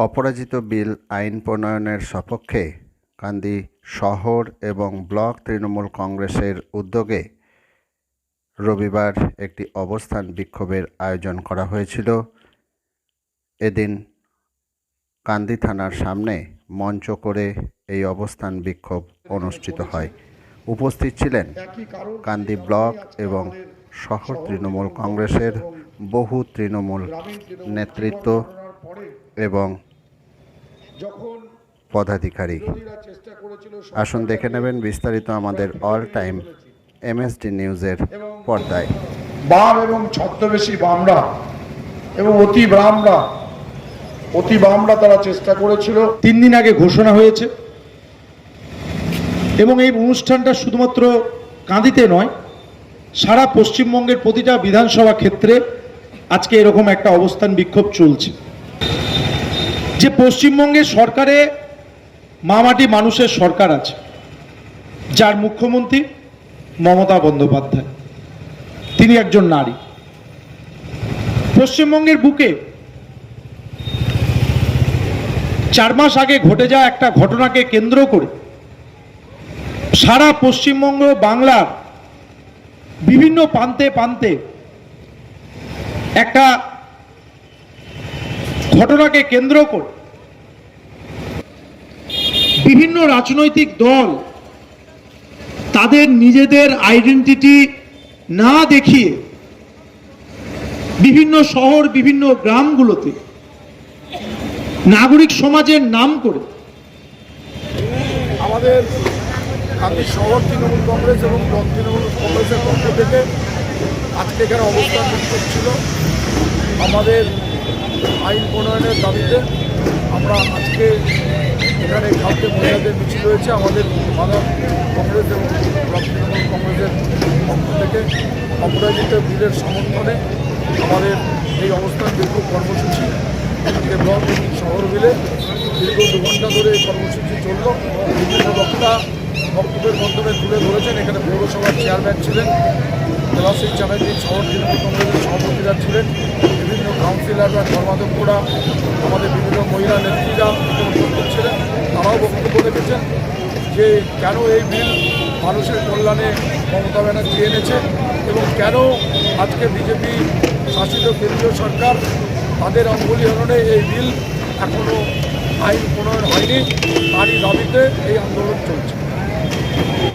অপরাজিত বিল আইন প্রণয়নের সপক্ষে কান্দি শহর এবং ব্লক তৃণমূল কংগ্রেসের উদ্যোগে রবিবার একটি অবস্থান বিক্ষোভের আয়োজন করা হয়েছিল। এদিন কান্দি থানার সামনে মঞ্চ করে এই অবস্থান বিক্ষোভ অনুষ্ঠিত হয়। উপস্থিত ছিলেন কান্দি ব্লক এবং শহর তৃণমূল কংগ্রেসের বহু তৃণমূল নেতৃত্ব এবং পদাধিকারী। আসুন দেখে নেবেন বিস্তারিত আমাদের অল টাইম এমএসডি নিউজের পর্দায়। বাম এবং ছদ্মবেশী বামরা এবং অতি বামরা অতি বামরা তারা চেষ্টা করেছিল। তিন দিন আগে ঘোষণা হয়েছে। এবং এই অনুষ্ঠানটা শুধুমাত্র কাঁদিতে নয় সারা পশ্চিমবঙ্গের প্রতিটা বিধানসভা ক্ষেত্রে আজকে এরকম একটা অবস্থান বিক্ষোভ চলছে। যে পশ্চিমবঙ্গের সরকারে মামাটি মানুষের সরকার আছে, যার মুখ্যমন্ত্রী মমতা বন্দ্যোপাধ্যায়। তিনি একজন নারী। পশ্চিমবঙ্গের বুকে চার মাস আগে ঘটে যাওয়া একটা ঘটনাকে কেন্দ্র করে সারা পশ্চিমবঙ্গ, বাংলার বিভিন্ন প্রান্তে প্রান্তে একটা ঘটনাকে কেন্দ্র করে বিভিন্ন রাজনৈতিক দল তাদের নিজেদের আইডেন্টিটি না দেখিয়ে বিভিন্ন শহর, বিভিন্ন গ্রামগুলোতে নাগরিক সমাজের নাম করে আমাদের কান্দি শহর তৃণমূল কংগ্রেস এবং তৃণমূল কংগ্রেসের পক্ষ থেকে আজকে এখানে অবস্থান ছিল আমাদের আইন প্রণয়নের দাবিতে আমরা আজকে এখানে কালকে মহিলাদের মিছিল রয়েছে আমাদের মানব কংগ্রেস এবং তৃণমূল কংগ্রেসের পক্ষ থেকে। অপরাজিত বিলের সমর্থনে আমাদের এই অবস্থান দীর্ঘ কর্মসূচি। আজকে ব্লক শহর মিলে দীর্ঘ দু ঘণ্টা ধরে এই কর্মসূচি চলল। বিভিন্ন বক্তা বক্তব্যের মাধ্যমে তুলে ধরেছেন। এখানে পৌরসভার চেয়ারম্যান ছিলেন দেবাশিস চ্যাটার্জি শহর তৃণমূল কংগ্রেসের সভাপতিরা ছিলেন। বিভিন্ন কাউন্সিলররা কর্মাধ্যক্ষরা আমাদের বিভিন্ন মহিলা নেত্রীরা উপস্থিত ছিলেন। তারাও বক্তব্য রেখেছেন যে কেন এই বিল মানুষের কল্যাণে মমতা ব্যানার্জি এনেছে এবং কেন আজকে বিজেপি শাসিত কেন্দ্রীয় সরকার তাদের অঙ্গুলিহরণে এই বিল এখনও আইন প্রণয়ন হয়নি। তারই দাবিতে এই আন্দোলন চলছে।